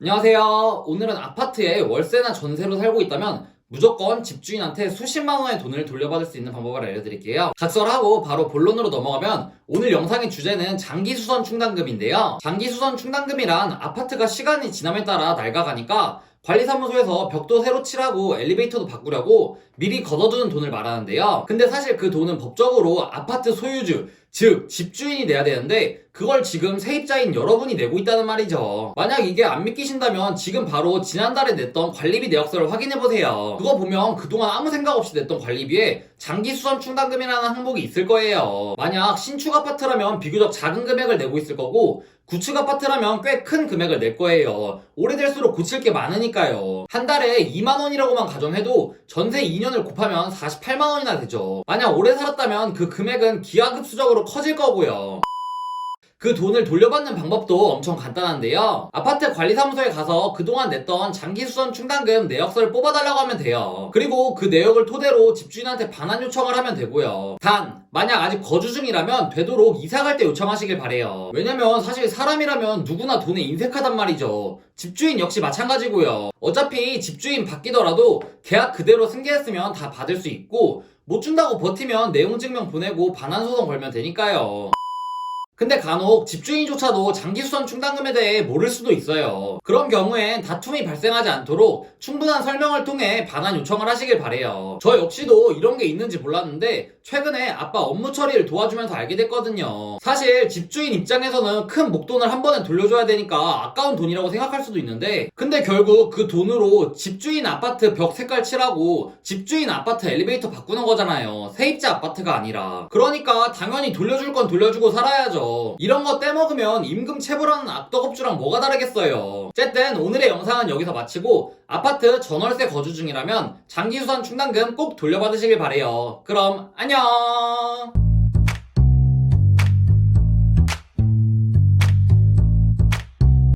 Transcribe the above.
안녕하세요. 오늘은 아파트에 월세나 전세로 살고 있다면 무조건 집주인한테 수십만 원의 돈을 돌려받을 수 있는 방법을 알려드릴게요. 각설하고 바로 본론으로 넘어가면 오늘 영상의 주제는 장기 수선 충당금인데요. 장기 수선 충당금이란 아파트가 시간이 지남에 따라 낡아가니까 관리사무소에서 벽도 새로 칠하고 엘리베이터도 바꾸려고 미리 걷어두는 돈을 말하는데요. 근데 사실 그 돈은 법적으로 아파트 소유주, 즉 집주인이 내야 되는데 그걸 지금 세입자인 여러분이 내고 있다는 말이죠. 만약 이게 안 믿기신다면 지금 바로 지난달에 냈던 관리비 내역서를 확인해 보세요. 그거 보면 그동안 아무 생각 없이 냈던 관리비에 장기 수선 충당금이라는 항목이 있을 거예요. 만약 신축 아파트라면 비교적 작은 금액을 내고 있을 거고 구축 아파트라면 꽤 큰 금액을 낼 거예요. 오래될수록 고칠 게 많으니까요. 한 달에 2만 원이라고만 가정해도 전세 2년을 곱하면 48만 원이나 되죠. 만약 오래 살았다면 그 금액은 기하급수적으로 커질 거고요. 그 돈을 돌려받는 방법도 엄청 간단한데요. 아파트 관리사무소에 가서 그동안 냈던 장기수선 충당금 내역서를 뽑아달라고 하면 돼요. 그리고 그 내역을 토대로 집주인한테 반환 요청을 하면 되고요. 단, 만약 아직 거주 중이라면 되도록 이사 갈 때 요청하시길 바래요. 왜냐면 사실 사람이라면 누구나 돈에 인색하단 말이죠. 집주인 역시 마찬가지고요. 어차피 집주인 바뀌더라도 계약 그대로 승계했으면 다 받을 수 있고 못 준다고 버티면 내용 증명 보내고 반환 소송 걸면 되니까요. 근데 간혹 집주인조차도 장기수선 충당금에 대해 모를 수도 있어요. 그런 경우엔 다툼이 발생하지 않도록 충분한 설명을 통해 반환 요청을 하시길 바래요. 저 역시도 이런 게 있는지 몰랐는데 최근에 아빠 업무 처리를 도와주면서 알게 됐거든요. 사실 집주인 입장에서는 큰 목돈을 한 번에 돌려줘야 되니까 아까운 돈이라고 생각할 수도 있는데 근데 결국 그 돈으로 집주인 아파트 벽 색깔 칠하고 집주인 아파트 엘리베이터 바꾸는 거잖아요. 세입자 아파트가 아니라. 그러니까 당연히 돌려줄 건 돌려주고 살아야죠. 이런 거 떼먹으면 임금 체불하는 악덕업주랑 뭐가 다르겠어요. 어쨌든 오늘의 영상은 여기서 마치고 아파트 전월세 거주 중이라면 장기수선 충당금 꼭 돌려받으시길 바래요. 그럼 안녕!